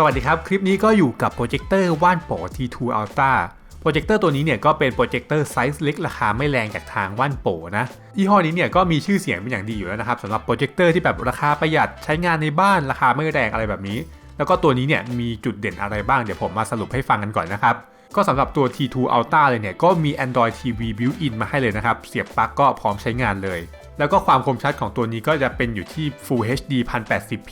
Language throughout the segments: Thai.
สวัสดีครับ คลิปนี้ก็อยู่กับโปรเจคเตอร์ว่านโป T2 Ultra โปรเจคเตอร์ตัวนี้เนี่ยก็เป็นโปรเจคเตอร์ไซส์เล็กราคาไม่แรงจากทางว่านโปนะยี่ห้อนี้เนี่ยก็มีชื่อเสียงเป็นอย่างดีอยู่แล้วนะครับสำหรับโปรเจคเตอร์ที่แบบราคาประหยัดใช้งานในบ้านราคาไม่แรงอะไรแบบนี้ แล้วก็ตัวนี้เนี่ยมีจุดเด่นอะไรบ้างเดี๋ยวผมมาสรุปให้ฟังกันก่อนนะครับก็สำหรับตัว T2 Ultra เลยเนี่ยก็มี Android TV built-in มาให้เลยนะครับเสียบปลั๊กก็พร้อมใช้งานเลย แล้วก็ความคมชัดของตัวนี้ก็จะเป็นอยู่ที่ Full HD 1080p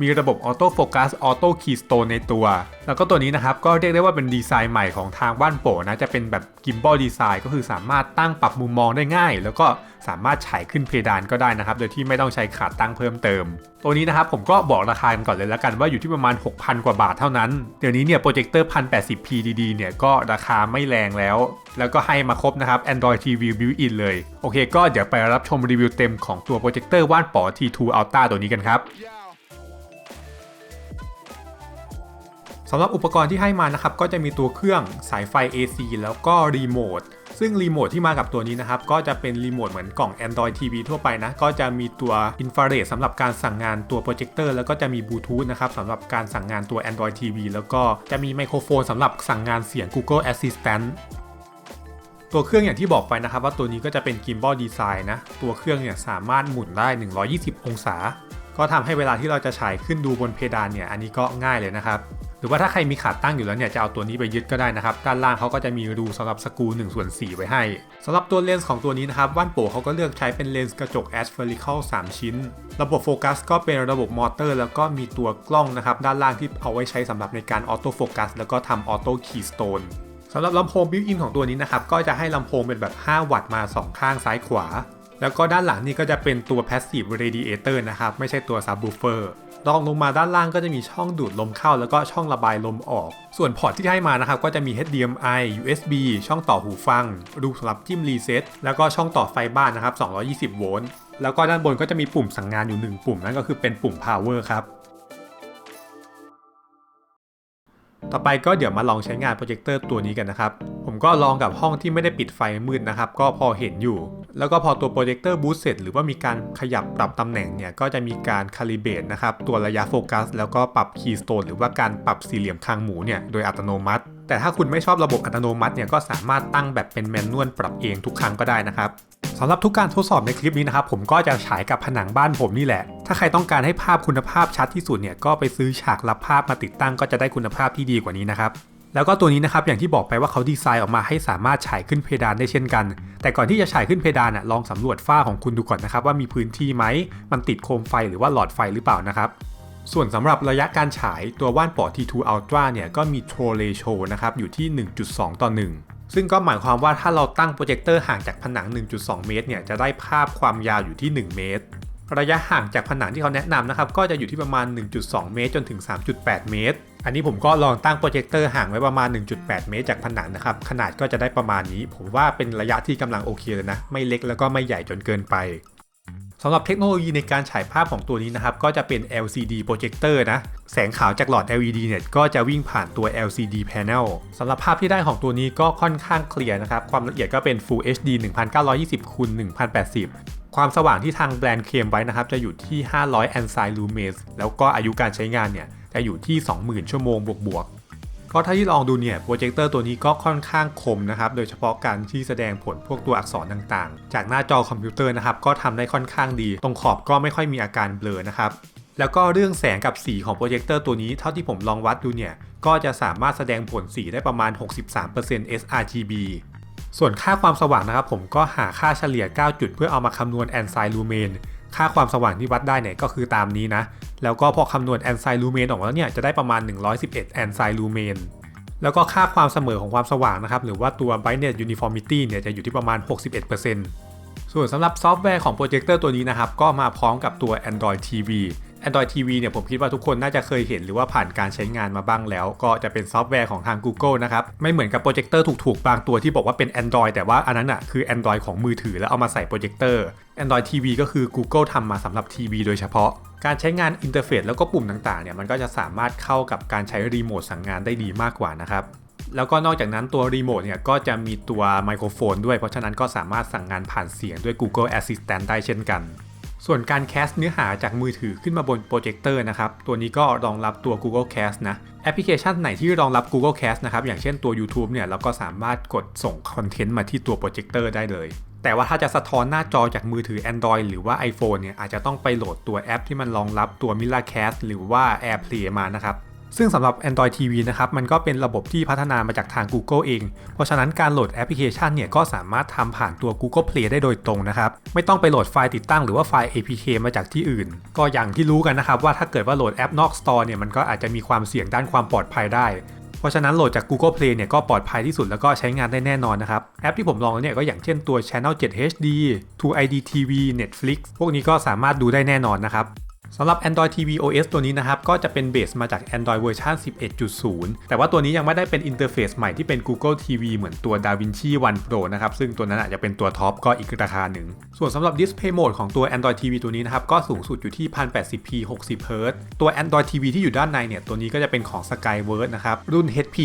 มีระบบ Auto Focus Auto Keystone ในตัว แล้วก็ตัวนี้นะครับ ก็เรียกได้ว่าเป็นดีไซน์ใหม่ของทางบ้านโปนะ จะเป็นแบบ Gimbal Design ก็คือสามารถตั้งปรับมุมมองได้ง่าย แล้วก็สามารถฉายขึ้นเพดานก็ได้นะครับ โดยที่ไม่ต้องใช้ขาตั้งเพิ่มเติม ตัวนี้นะครับผมก็บอกราคากันก่อนเลยแล้วกันว่าอยู่ที่ประมาณ 6,000 กว่าบาทเท่านั้น เดี๋ยวนี้เนี่ยโปรเจคเตอร์ 1080p ดีๆเนี่ยก็ราคาไม่แรงแล้ว แล้วก็ให้มาครบนะครับ Android TV built-in เลย โอเค ก็เดี๋ยวไปรับชมรีวิวเต็มของตัวโปรเจคเตอร์ว่านป๋อ T2 Ultra ตัวนี้กันครับสำหรับอุปกรณ์ที่ให้มานะครับ ก็จะมีตัวเครื่องสายไฟ AC แล้วก็รีโมทซึ่งรีโมทที่มากับตัวนี้นะครับ ก็จะเป็นรีโมทเหมือนกล่อง Android TV ทั่วไปนะ ก็จะมีตัวอินฟราเรดสำหรับการสั่งงานตัวโปรเจคเตอร์แล้วก็จะมีบลูทูธนะครับสำหรับการสั่งงานตัว Android TV แล้วก็จะมีไมโครโฟนสำหรับสั่งงานเสียง Google Assistant ตัวเครื่องอย่างที่บอกไปนะครับว่าตัวนี้ก็จะเป็น Gimbal Design นะ ตัวเครื่องเนี่ยสามารถหมุนได้ 120 องศา ก็ทำให้เวลาที่เราจะฉายขึ้นดูบนเพดานเนี่ย อันนี้ก็ง่ายเลยนะครับ หรือว่าถ้าใครมีขาตั้งอยู่แล้วเนี่ยจะเอาตัวนี้ไปยึดก็ได้นะครับ ด้านล่างเขาก็จะมีรูสำหรับสกู1ส่วน4ไว้ให้สำหรับตัวเลนส์ของตัวนี้นะครับว่านโปเขาก็เลือกใช้เป็นเลนส์กระจก aspherical 3 ชิ้น ระบบโฟกัสก็เป็นระบบมอเตอร์ แล้วก็มีตัวกล้องนะครับด้านล่างที่เอาไว้ใช้สำหรับในการออโต้โฟกัสแล้วก็ทำออโต้คีย์สโตน สำหรับลำโพงบิวอินของตัวนี้นะครับ ก็จะให้ลำโพงเป็นแบบ 5 วัตต์มา 2 ข้างซ้ายขวา แล้วก็ด้านหลังนี่ก็จะเป็นตัว passive radiator นะครับ ไม่ใช่ตัว subwoofer รองลงมาด้านล่างก็จะมีช่องดูดลมเข้า แล้วก็ช่องระบายลมออก ส่วนพอร์ตที่ให้มานะครับ ก็จะมี HDMI USB ช่องต่อหูฟัง รูสำหรับจิ้มรีเซ็ตแล้วก็ช่องต่อไฟบ้านนะครับ 220 โวลต์ แล้วก็ด้านบนก็จะมีปุ่มสั่งงานอยู่ 1 ปุ่มนั่นก็คือเป็นปุ่ม power ครับ ต่อไปก็เดี๋ยวมาลองใช้งานโปรเจคเตอร์ตัวนี้กันนะครับ ผมก็ลองกับห้องที่ไม่ได้ปิดไฟมืดนะครับ ก็พอเห็นอยู่ แล้วก็พอตัวโปรเจคเตอร์บูสต์เสร็จหรือว่ามีการขยับปรับตำแหน่งเนี่ย ก็จะมีการคาลิเบรตนะครับ ตัวระยะโฟกัส แล้วก็ปรับคีย์สโตนหรือว่าการปรับสี่เหลี่ยมคางหมูเนี่ย โดยอัตโนมัติ แต่ถ้าคุณไม่ชอบระบบอัตโนมัติเนี่ยก็สามารถตั้งแบบเป็นแมนนวลปรับเองทุกครั้งก็ได้นะครับสำหรับทุกการทดสอบในคลิปนี้นะครับผมก็จะฉายกับผนังบ้านผมนี่แหละ ถ้าใครต้องการให้ภาพคุณภาพชัดที่สุดเนี่ยก็ไปซื้อฉากรับภาพมาติดตั้งก็จะได้คุณภาพที่ดีกว่านี้นะครับแล้วก็ตัวนี้นะครับอย่างที่บอกไปว่าเขาดีไซน์ออกมาให้สามารถฉายขึ้นเพดานได้เช่นกัน แต่ก่อนที่จะฉายขึ้นเพดานอะลองสำรวจฝ้าของคุณดูก่อนนะครับว่ามีพื้นที่ไหมมันติดโคมไฟหรือว่าหลอดไฟหรือเปล่านะครับ ส่วนสำหรับระยะการฉายตัวว่านปอ T2 Ultra เนี่ยก็มีโทรเลโชนะครับอยู่ที่ 1.2 ต่อ 1 ซึ่งก็หมายความว่าถ้าเราตั้งโปรเจคเตอร์ห่างจากผนัง 1.2 เมตรเนี่ยจะได้ภาพความยาวอยู่ที่ 1 เมตร ระยะห่างจากผนังที่เขาแนะนำนะครับก็จะอยู่ที่ประมาณ 1.2 เมตร จนถึง 3.8 เมตร อันนี้ผมก็ลองตั้งโปรเจคเตอร์ห่างไว้ประมาณ 1.8 เมตรจากผนังนะครับขนาดก็จะได้ประมาณนี้ ผมว่าเป็นระยะที่กำลังโอเคเลยนะไม่เล็กแล้วก็ไม่ใหญ่จนเกินไป สำหรับเทคโนโลยีในการฉายภาพของตัวนี้นะครับ ก็จะเป็น LCD โปรเจคเตอร์นะ แสงขาวจากหลอด LED เนี่ยก็จะวิ่งผ่านตัว LCD panel สำหรับภาพที่ได้ของตัวนี้ก็ค่อนข้างเคลียร์นะครับ ความละเอียดก็เป็น Full HD 1920คูณ1080ความสว่างที่ทางแบรนด์เคลมไว้นะครับ จะอยู่ที่ 500 a n s i lumens แล้วก็อายุการใช้งานเนี่ย จะอยู่ที่ 20,000 ชั่วโมงบวกๆ ก็ถ้าที่ลองดูเนี่ยโปรเจคเตอร์ตัวนี้ก็ค่อนข้างคมนะครับโดยเฉพาะการที่แสดงผลพวกตัวอักษรต่างๆ จากหน้าจอคอมพิวเตอร์นะครับก็ทำได้ค่อนข้างดี ตรงขอบก็ไม่ค่อยมีอาการเบลอนะครับแล้วก็เรื่องแสงกับสีของโปรเจคเตอร์ตัวนี้เท่าที่ผมลองวัดดูเนี่ยก็จะสามารถแสดงผลสีได้ประมาณ 63% sRGB ส่วนค่าความสว่างนะครับผมก็หาค่าเฉลี่ย 9 จุดเพื่อเอามาคำนวณแอนไซลูเมน ค่าความสว่างที่วัดได้เนี่ยก็คือตามนี้นะ แล้วก็พอคำนวณแอนไซลูเมนออกมาแล้วเนี่ยจะได้ประมาณ 111แอนไซลูเมนแล้วก็ค่าความเสมอของความสว่างนะครับ หรือว่าตัว brightness uniformity เนี่ยจะอยู่ที่ประมาณ 61%ส่วนสำหรับซอฟต์แวร์ของโปรเจคเตอร์ตัวนี้นะครับ ก็มาพร้อมกับตัว Android TV Android TV เนี่ยผมคิดว่าทุกคนน่าจะเคยเห็นหรือว่าผ่านการใช้งานมาบ้างแล้ว ก็จะเป็นซอฟต์แวร์ของทาง Google นะครับ ไม่เหมือนกับโปรเจคเตอร์ถูกๆ บางตัวที่บอกว่าเป็น Android แต่ว่าอันนั้นอะคือ Android ของมือถือแล้วเอามาใส่โปรเจคเตอร์ Android TV ก็คือ Google ทำมาสำหรับทีวีโดยเฉพาะ การใช้งานอินเทอร์เฟซแล้วก็ปุ่มต่างๆเนี่ยมันก็จะสามารถเข้ากับการใช้รีโมทสั่งงานได้ดีมากกว่านะครับแล้วก็นอกจากนั้นตัวรีโมทเนี่ยก็จะมีตัวไมโครโฟนด้วย เพราะฉะนั้นก็สามารถสั่งงานผ่านเสียงด้วย Google Assistant ได้เช่นกัน ส่วนการแคสเนื้อหาจากมือถือขึ้นมาบนโปรเจคเตอร์นะครับ ตัวนี้ก็รองรับตัว Google Cast นะ แอปพลิเคชันไหนที่รองรับ Google Cast นะครับ อย่างเช่นตัว YouTube เนี่ย เราก็สามารถกดส่งคอนเทนต์มาที่ตัวโปรเจคเตอร์ได้เลย แต่ว่าถ้าจะสะท้อนหน้าจอจากมือถือ Android หรือว่า iPhone เนี่ย อาจจะต้องไปโหลดตัวแอปที่มันรองรับตัว Mira Cast หรือว่า AirPlay มานะครับ ซึ่งสำหรับ Android TV นะครับมันก็เป็นระบบที่พัฒนามาจากทาง Google เอง เพราะฉะนั้นการโหลดแอปพลิเคชันเนี่ยก็สามารถทำผ่านตัว Google Play ได้โดยตรงนะครับไม่ต้องไปโหลดไฟล์ติดตั้งหรือว่าไฟล์ APK มาจากที่อื่น ก็อย่างที่รู้กันนะครับว่าถ้าเกิดว่าโหลดแอปนอก Store เนี่ยมันก็อาจจะมีความเสี่ยงด้านความปลอดภัยได้เพราะฉะนั้นโหลดจาก Google Play เนี่ยก็ปลอดภัยที่สุดแล้วก็ใช้งานได้แน่นอนนะครับ แอปที่ผมลองเนี่ยก็อย่างเช่นตัว Channel 7 HD 2 ID TV Netflix พวกนี้ก็สามารถดูได้แน่นอนนะครับ สำหรับ Android TV OS ตัวนี้นะครับ ก็จะเป็นเบสมาจาก Android เวอร์ชัน11.0 แต่ว่าตัวนี้ยังไม่ได้เป็นอินเทอร์เฟซใหม่ที่เป็น Google TV เหมือนตัว DaVinci One Pro นะครับ ซึ่งตัวนั้นอาจจะเป็นตัวท็อปก็อีกราคาหนึ่ง ส่วนสำหรับ Display Mode ของตัว Android TV ตัวนี้นะครับ ก็สูงสุดอยู่ที่ 1080p 60Hz ตัว Android TV ที่อยู่ด้านในเนี่ย ตัวนี้ก็จะเป็นของ Skyworth นะครับ รุ่น HP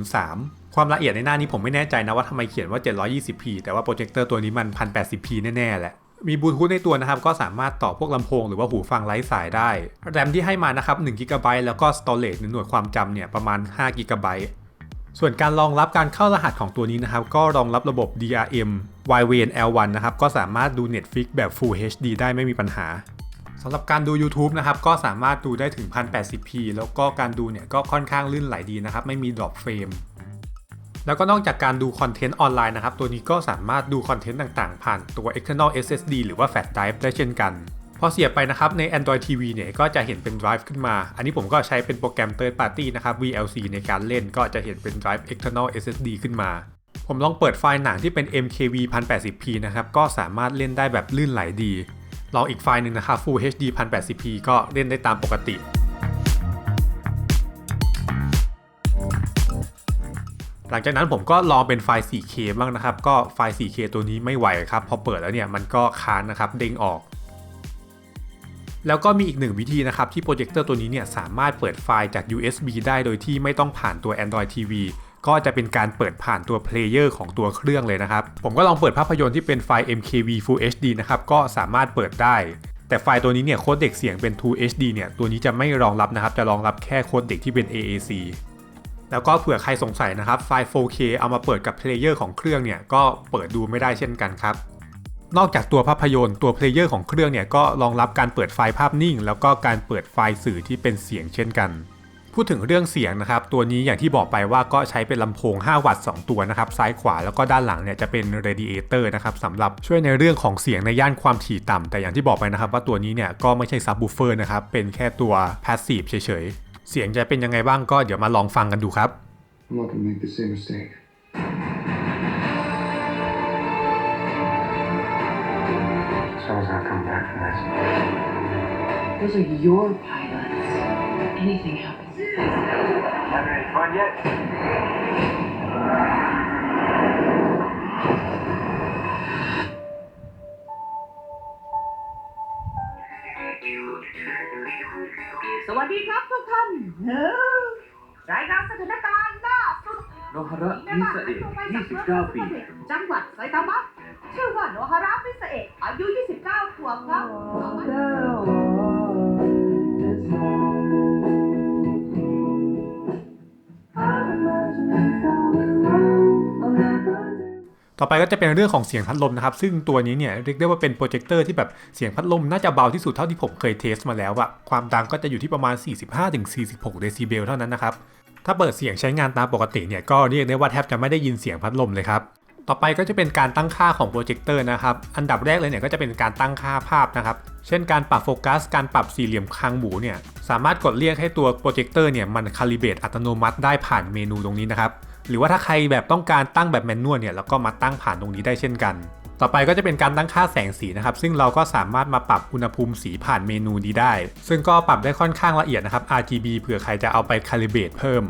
4703ความละเอียดในหน้านี้ผมไม่แน่ใจนะว่าทำไมเขียนว่า 720p แต่ว่าโปรเจคเตอร์ตัวนี้มัน 1080p แน่ ๆ แหละ มีบลูทูธในตัวนะครับก็สามารถต่อพวกลำโพงหรือว่าหูฟังไร้สายได้แรมที่ให้มานะครับ1 g b แล้วก็ storage หรือหน่วยความจำเนี่ยประมาณ5 g b ส่วนการรองรับการเข้ารหัสของตัวนี้นะครับ ก็รองรับระบบ DRM YWN L1 นะครับ ก็สามารถดู Netflix แบบ Full HD ได้ไม่มีปัญหาสำหรับการดู YouTube นะครับ ก็สามารถดูได้ถึง 1080p แล้วก็การดูเนี่ยก็ค่อนข้างลื่นไหลดีนะครับ ไม่มี drop frame แล้วก็นอกจากการดูคอนเทนต์ออนไลน์นะครับ ตัวนี้ก็สามารถดูคอนเทนต์ต่างๆ ผ่านตัว external SSD หรือว่า flash drive ได้เช่นกัน พอเสียบไปนะครับใน Android TV เนี่ยก็จะเห็นเป็น drive ขึ้นมา อันนี้ผมก็ใช้เป็นโปรแกรม third party นะครับ VLC ในการเล่นก็จะเห็นเป็น drive external SSD ขึ้นมาผมลองเปิดไฟล์หนังที่เป็น MKV 1080p นะครับ ก็สามารถเล่นได้แบบลื่นไหลดี ลองอีกไฟล์หนึ่งนะครับ Full HD 1080p ก็เล่นได้ตามปกติ หลังจากนั้นผมก็ลองเป็นไฟล์ 4K บ้างนะครับ ก็ไฟล์ 4K ตัวนี้ไม่ไหวครับ พอเปิดแล้วเนี่ยมันก็ค้างนะครับ เด้งออก แล้วก็มีอีกหนึ่งวิธีนะครับ ที่โปรเจคเตอร์ตัวนี้เนี่ยสามารถเปิดไฟล์จาก USB ได้โดยที่ไม่ต้องผ่านตัว Android TV ก็จะเป็นการเปิดผ่านตัวเพลเยอร์ของตัวเครื่องเลยนะครับ ผมก็ลองเปิดภาพยนตร์ที่เป็นไฟล์ MKV Full HD นะครับ ก็สามารถเปิดได้ แต่ไฟล์ตัวนี้เนี่ยโค้ดเด็กเสียงเป็น 2 HD เนี่ย ตัวนี้จะไม่รองรับนะครับ จะรองรับแค่โค้ดเด็กที่เป็น AAC แล้วก็เผื่อใครสงสัยนะครับไฟล์ 4K เอามาเปิดกับเพลเยอร์ของเครื่องเนี่ยก็เปิดดูไม่ได้เช่นกันครับ นอกจากตัวภาพยนตร์ตัวเพลเยอร์ของเครื่องเนี่ยก็รองรับการเปิดไฟล์ภาพนิ่ง แล้วก็การเปิดไฟล์สื่อที่เป็นเสียงเช่นกัน พูดถึงเรื่องเสียงนะครับ ตัวนี้อย่างที่บอกไปว่าก็ใช้เป็นลำโพง 5 วัตต์ 2 ตัวนะครับ ซ้ายขวาแล้วก็ด้านหลังเนี่ยจะเป็นเรดิเอเตอร์นะครับสำหรับช่วยในเรื่องของเสียงในย่านความถี่ต่ำแต่อย่างที่บอกไปนะครับว่าตัวนี้เนี่ยก็ไม่ใช่ซับบูเฟอร์นะครับเป็นแค่ตัวพาสซีฟเฉยๆ เสียงจะเป็นยังไงบ้างก็เดี๋ยวมาลองฟังกันดูครับ I'm not gonna make the same mistake. สวัสดีครับทุกท่านเฮ้อรายงานสถานการณ์ล่าสุดโนฮาระมิสเอะ29 ปี จังหวัดไซตามะชื่อว่าโนฮาระมิสเอะอายุ 29ขวบครับ ต่อไปก็จะเป็นเรื่องของเสียงพัดลมนะครับ ซึ่งตัวนี้เนี่ยเรียกได้ว่าเป็นโปรเจคเตอร์ที่แบบเสียงพัดลมน่าจะเบาที่สุดเท่าที่ผมเคยเทสมาแล้วอะความดังก็จะอยู่ที่ประมาณ 45-46 เดซิเบลเท่านั้นนะครับ ถ้าเปิดเสียงใช้งานตามปกติเนี่ยก็เรียกได้ว่าแทบจะไม่ได้ยินเสียงพัดลมเลยครับ ต่อไปก็จะเป็นการตั้งค่าของโปรเจคเตอร์นะครับ อันดับแรกเลยเนี่ยก็จะเป็นการตั้งค่าภาพนะครับ เช่นการปรับโฟกัส การปรับสี่เหลี่ยมคางหมูเนี่ย สามารถกดเรียกให้ตัวโปรเจคเตอร์เนี่ยมันคาลิเบตอัตโนมัติได้ผ่านเมนูตรงนี้นะครับ หรือว่าถ้าใครแบบต้องการตั้งแบบแมนนวลเนี่ยเราก็มาตั้งผ่านตรงนี้ได้เช่นกัน ต่อไปก็จะเป็นการตั้งค่าแสงสีนะครับ ซึ่งเราก็สามารถมาปรับอุณหภูมิสีผ่านเมนูนี้ได้ ซึ่งก็ปรับได้ค่อนข้างละเอียดนะครับ RGB เผื่อใครจะเอาไปคาลิเบตเพิ่ม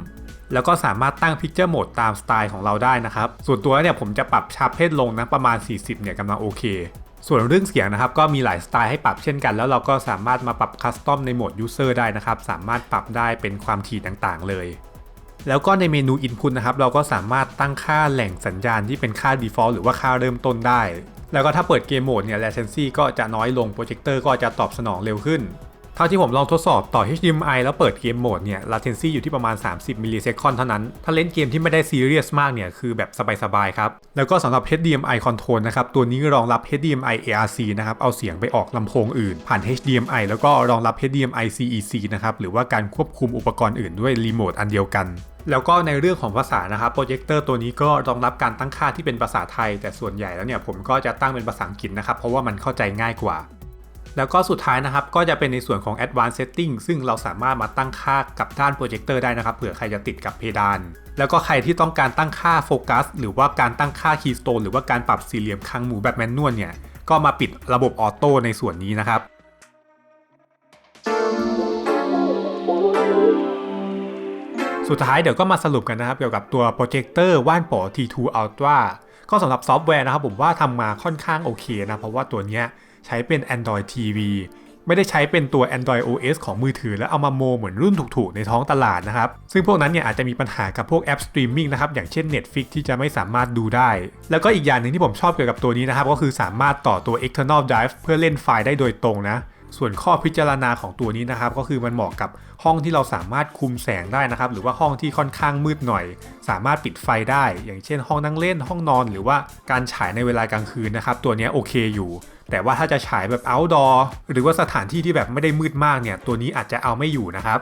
แล้วก็สามารถตั้ง Picture Mode ตามสไตล์ของเราได้นะครับ ส่วนตัวเนี่ยผมจะปรับชาร์ปเพศลงนะประมาณ 40 เนี่ยกำลังโอเค ส่วนเรื่องเสียงนะครับ ก็มีหลายสไตล์ให้ปรับเช่นกัน แล้วเราก็สามารถมาปรับคัสตอมในโหมด User ได้นะครับ สามารถปรับได้เป็นความถี่ต่างๆ เลย แล้วก็ในเมนู Input นะครับ เราก็สามารถตั้งค่าแหล่งสัญญาณที่เป็นค่า default หรือว่าค่าเริ่มต้นได้ แล้วก็ถ้าเปิดเกมโหมดเนี่ย latency ก็จะน้อยลง โปรเจคเตอร์ก็จะตอบสนองเร็วขึ้น ท่าที่ผมลองทดสอบต่อ HDMI แล้วเปิดเกมโหมดเนี่ย latency อยู่ที่ประมาณ 30 มิลลิเซคอนเท่านั้น ถ้าเล่นเกมที่ไม่ได้ซีเรียสมากเนี่ย คือแบบสบายๆครับ แล้วก็สำหรับ HDMI control นะครับ ตัวนี้รองรับ HDMI ARC นะครับ เอาเสียงไปออกลำโพงอื่น ผ่าน HDMI แล้วก็รองรับ HDMI CEC นะครับ หรือว่าการควบคุมอุปกรณ์อื่นด้วยรีโมทอันเดียวกันแล้วก็ในเรื่องของภาษานะครับโปรเจคเตอร์ตัวนี้ก็รองรับการตั้งค่าที่เป็นภาษาไทย แต่ส่วนใหญ่แล้วเนี่ยผมก็จะตั้งเป็นภาษาอังกฤษนะครับ เพราะว่ามันเข้าใจง่ายกว่า แล้วก็สุดท้ายนะครับ ก็จะเป็นในส่วนของ Advanced Setting ซึ่งเราสามารถมาตั้งค่ากับด้านโปรเจคเตอร์ได้นะครับ เผื่อใครจะติดกับเพดาน แล้วก็ใครที่ต้องการตั้งค่าโฟกัสหรือว่าการตั้งค่า Keystone หรือว่าการปรับสี่เหลี่ยมคางหมูแบบแมนนวลเนี่ย ก็มาปิดระบบออโต้ในส่วนนี้นะครับสุดท้ายเดี๋ยวก็มาสรุปกันนะครับ เกี่ยวกับตัวโปรเจคเตอร์ว่านป๋อ T2 Ultra ก็สำหรับซอฟต์แวร์นะครับผมว่าทำมาค่อนข้างโอเคนะ เพราะว่าตัวเนี้ย ใช้เป็น Android TV ไม่ได้ใช้เป็นตัว Android OS ของมือถือแล้วเอามาโมเหมือนรุ่นถูกๆ ในท้องตลาดนะครับ ซึ่งพวกนั้นเนี่ยอาจจะมีปัญหากับพวกแอปสตรีมมิ่งนะครับ อย่างเช่น Netflix ที่จะไม่สามารถดูได้ แล้วก็อีกอย่างหนึ่งที่ผมชอบเกี่ยวกับตัวนี้นะครับ ก็คือสามารถต่อตัว external drive เพื่อเล่นไฟล์ได้โดยตรงนะ ส่วนข้อพิจารณาของตัวนี้นะครับ ก็คือมันเหมาะกับห้องที่เราสามารถคุมแสงได้นะครับ หรือว่าห้องที่ค่อนข้างมืดหน่อย สามารถปิดไฟได้ อย่างเช่น ห้องนั่งเล่นห้องนอน หรือว่าการฉายในเวลากลางคืนนะครับ ตัวนี้โอเคอยู่ แต่ว่าถ้าจะฉายแบบ outdoor หรือว่าสถานที่ที่แบบไม่ได้มืดมากเนี่ย ตัวนี้อาจจะเอาไม่อยู่นะครับ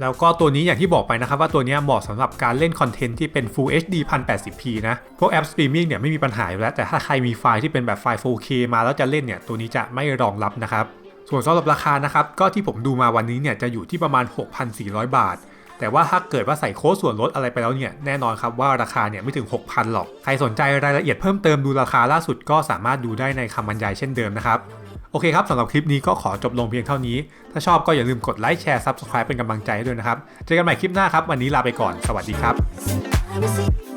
แล้วก็ตัวนี้อย่างที่บอกไปนะครับ ว่าตัวนี้เหมาะสำหรับการเล่นคอนเทนต์ที่เป็น Full HD 1080p นะพวกแอปสตรีมมิ่งเนี่ยไม่มีปัญหาอยู่แล้วแต่ถ้าใครมีไฟล์ที่เป็นแบบไฟล์ 4K มาแล้วจะเล่นเนี่ยตัวนี้จะไม่รองรับนะครับ ส่วนสำหรับราคานะครับก็ที่ผมดูมาวันนี้เนี่ยจะอยู่ที่ประมาณ 6,400 บาท แต่ว่าถ้าเกิดว่าใส่โค้ดส่วนลดอะไรไปแล้วเนี่ยแน่นอนครับว่าราคาเนี่ยไม่ถึง 6,000 หรอก ใครสนใจรายละเอียดเพิ่มเติมดูราคาล่าสุดก็สามารถดูได้ในคำบรรยายเช่นเดิมนะครับโอเคครับสำหรับคลิปนี้ก็ขอจบลงเพียงเท่านี้ ถ้าชอบก็อย่าลืมกดไลค์แชร์ Subscribe เป็นกำลังใจให้ด้วยนะครับ เจอกันใหม่คลิปหน้าครับ วันนี้ลาไปก่อน สวัสดีครับ I was